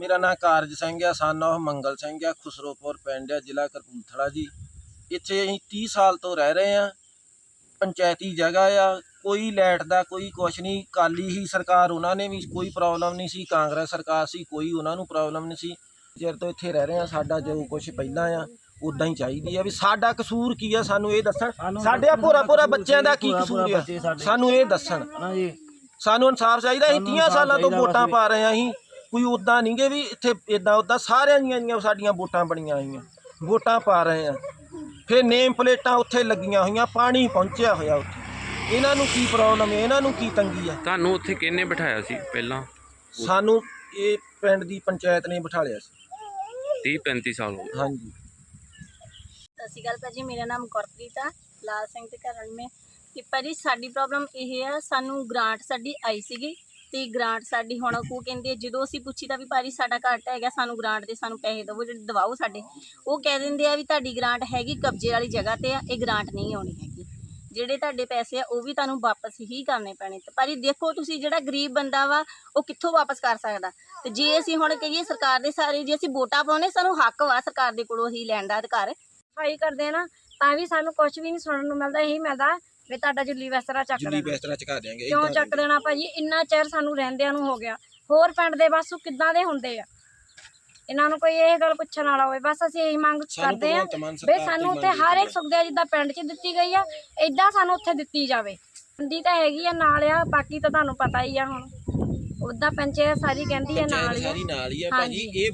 ਮੇਰਾ ਨਾਮ ਕਾਰਜ ਸਿੰਘ ਆ ਸਨ of ਮੰਗਲ ਸਿੰਘ ਆ ਖੁਸਰੋਪੁਰ ਪਿੰਡ ਆ ਜ਼ਿਲ੍ਹਾ ਕਪੂਰਥਲਾ ਜੀ। ਇੱਥੇ ਅਸੀਂ 30 ਸਾਲ ਤੋਂ ਰਹਿ ਰਹੇ ਆ। ਪੰਚਾਇਤੀ ਜਗ੍ਹਾ ਆ ਕੋਈ ਲਾਈਟ ਦਾ ਕੋਈ ਕੁਛ ਨਹੀਂ। ਕਾਲੀ ਹੀ ਸਰਕਾਰ ਉਹਨਾਂ ਨੇ ਵੀ ਕੋਈ ਪ੍ਰੋਬਲਮ ਨਹੀਂ ਸੀ। ਕਾਂਗਰਸ ਸਰਕਾਰ ਸੀ ਕੋਈ ਉਹਨਾਂ ਨੂੰ ਪ੍ਰੋਬਲਮ ਨਹੀਂ ਸੀ। ਚਿਰ ਤੋਂ ਇੱਥੇ ਰਹਿ ਰਹੇ ਆ ਸਾਡਾ ਜੋ ਕੁਛ ਪਹਿਲਾਂ ਆ ਉਦਾਂ ਹੀ ਚਾਹੀਦੀ ਆ ਵੀ ਸਾਡਾ ਕਸੂਰ ਕੀ ਆ ਸਾਨੂੰ ਇਹ ਦੱਸਣ। ਸਾਡੇ ਆ ਭੋਰਾ ਭੋਰਾ ਬੱਚਿਆਂ ਦਾ ਕੀ ਕਸੂਰ ਆ? ਸਾਨੂੰ ਇਹ ਦੱਸਣ। ਸਾਨੂੰ ਇਨਸਾਫ ਚਾਹੀਦਾ ਅਸੀਂ 30 ਸਾਲਾਂ ਤੋਂ ਵੋਟਾਂ ਪਾ ਰਹੇ ਹਾਂ ਅਸੀਂ। ਕੋਈ ਉਦਾਂ ਨਹੀਂਗੇ ਵੀ ਇੱਥੇ ਇਦਾਂ ਉਦਾਂ ਸਾਰਿਆਂ ਦੀਆਂ ਦੀਆਂ ਸਾਡੀਆਂ ਵੋਟਾਂ ਬਣੀਆਂ ਹੋਈਆਂ ਵੋਟਾਂ ਪਾ ਰਹੇ ਆ। ਫਿਰ ਨੇਮ ਪਲੇਟਾਂ ਉੱਥੇ ਲੱਗੀਆਂ ਹੋਈਆਂ ਪਾਣੀ ਪਹੁੰਚਿਆ ਹੋਇਆ ਉੱਥੇ। ਇਹਨਾਂ ਨੂੰ ਕੀ ਪ੍ਰੋਬਲਮ ਹੈ ਇਹਨਾਂ ਨੂੰ ਕੀ ਤੰਗੀ ਆ? ਤੁਹਾਨੂੰ ਉੱਥੇ ਕਿਹਨੇ ਬਿਠਾਇਆ ਸੀ ਪਹਿਲਾਂ? ਸਾਨੂੰ ਇਹ ਪਿੰਡ ਦੀ ਪੰਚਾਇਤ ਨੇ ਬਿਠਾ ਲਿਆ ਸੀ। 30 35 ਸਾਲ ਹੋ ਗਏ। ਹਾਂਜੀ। ਸਤਿ ਸ਼੍ਰੀ ਅਕਾਲ ਭਾਜੀ ਮੇਰਾ ਨਾਮ ਗੁਰਪ੍ਰੀਤ ਆ ਲਾਲ ਸਿੰਘ ਦੇ ਘਰ ਵਾਲੀ ਮੈਂ। ਤੇ ਭਾਜੀ ਸਾਡੀ ਪ੍ਰੋਬਲਮ ਇਹ ਆ ਸਾਨੂੰ ਗ੍ਰਾਂਟ ਸਾਡੀ ਆਈ ਸੀਗੀ। ਤੇ ਗ੍ਰਾਂਟ ਸਾਡੀ ਹੁਣ ਉਹ ਕਹਿੰਦੇ ਜਦੋਂ ਅਸੀਂ ਪੁੱਛੀ ਵੀ ਭਾਜੀ ਸਾਡਾ ਘੱਟ ਹੈਗਾ, ਸਾਨੂੰ ਗ੍ਰਾਂਟ ਦੇ, ਸਾਨੂੰ ਪੈਸੇ ਦਿਓ ਜਿਹੜੇ ਦਵਾਓ ਸਾਡੇ। ਉਹ ਕਹਿ ਦਿੰਦੇ ਆ ਵੀ ਤੁਹਾਡੀ ਗ੍ਰਾਂਟ ਹੈਗੀ ਕਬਜ਼ੇ ਵਾਲੀ ਜਗ੍ਹਾ ਤੇ ਆ, ਇਹ ਗ੍ਰਾਂਟ ਨਹੀਂ ਆਉਣੀ ਹੈਗੀ। ਜਿਹੜੇ ਤੁਹਾਡੇ ਪੈਸੇ ਆ, ਉਹ ਵੀ ਤੁਹਾਨੂੰ ਵਾਪਸ ਹੀ ਕਰਨੇ ਪੈਣੇ। ਤੇ ਭਾਜੀ ਦੇਖੋ ਤੁਸੀਂ ਜਿਹੜਾ ਗਰੀਬ ਬੰਦਾ ਵਾ, ਉਹ ਕਿੱਥੋਂ ਵਾਪਸ ਕਰ ਸਕਦਾ? ਤੇ ਜੇ ਅਸੀਂ ਹੁਣ ਕਹੀਏ ਸਰਕਾਰ ਦੇ ਸਾਰੇ, ਜੇ ਅਸੀਂ ਵੋਟਾਂ ਪਾਉਣੇ ਸਾਨੂੰ ਹੱਕ ਵਾ ਸਰਕਾਰ ਦੇ ਕੋਲੋਂ ਹੀ ਲੈਣ ਦਾ ਅਧਿਕਾਰ। ਸਫ਼ਾਈ ਕਰਦੇ ਆ ਨਾ, ਤਾਂ ਵੀ ਸਾਨੂੰ ਕੁਝ ਵੀ ਨਹੀਂ ਸੁਣਨ ਨੂੰ ਮਿਲਦਾ, ਇਹੀ ਮਿਲਦਾ ਵੀ ਤੁਹਾਡਾ ਜੁੱਲੀ ਵਸਤਰਾ ਚੱਕ ਜੁੱਲੀ ਦੇਣਾ। ਬਿਸਤਰਾ ਚਕਾ ਦਿਆਂਗੇ ਕਿਉਂ ਚੱਕ ਦੇਣਾ ਭਾਜੀ? ਇੰਨਾ ਚਿਰ ਸਾਨੂੰ ਰਹਿੰਦਿਆਂ ਨੂੰ ਹੋ ਗਿਆ। ਹੋਰ ਪਿੰਡ ਦੇ ਬਸ ਕਿੱਦਾਂ ਦੇ ਹੁੰਦੇ ਆ? ਇਹਨਾਂ ਨੂੰ ਕੋਈ ਇਹ ਗੱਲ ਪੁੱਛਣ ਵਾਲਾ ਹੋਵੇ ਬਸ ਅਸੀਂ ਇਹੀ ਮੰਗ ਸਾਨੂੰ ਕਰਦੇ ਆ ਭਗਵੰਤ ਮਾਨ ਵੀ ਸਰਕਾਰ ਸਾਨੂੰ ਉੱਥੇ ਮੰਗ ਹਰ। ਇੱਕ ਸੁਵਿਧਾ ਜਿੱਦਾਂ ਪਿੰਡ 'ਚ ਦਿੱਤੀ ਗਈ ਆ ਇਦਾਂ ਸਾਨੂੰ ਉੱਥੇ ਦਿੱਤੀ ਜਾਵੇ। ਹੁੰਦੀ ਤਾਂ ਹੈਗੀ ਆ ਨਾਲ ਆ ਬਾਕੀ ਤਾਂ ਤੁਹਾਨੂੰ ਪਤਾ ਹੀ ਆ ਹੁਣ। ਉਦਾਂ ਪੰਚਾਇਤ ਸਾਰੀ ਕਹਿੰਦੀ ਆ ਨਾਲ ਹੀ ਆ। ਸਾਰੀ ਨਾਲ ਹੀ ਆ ਭਾਜੀ ਹਾਂਜੀ। ਇਹ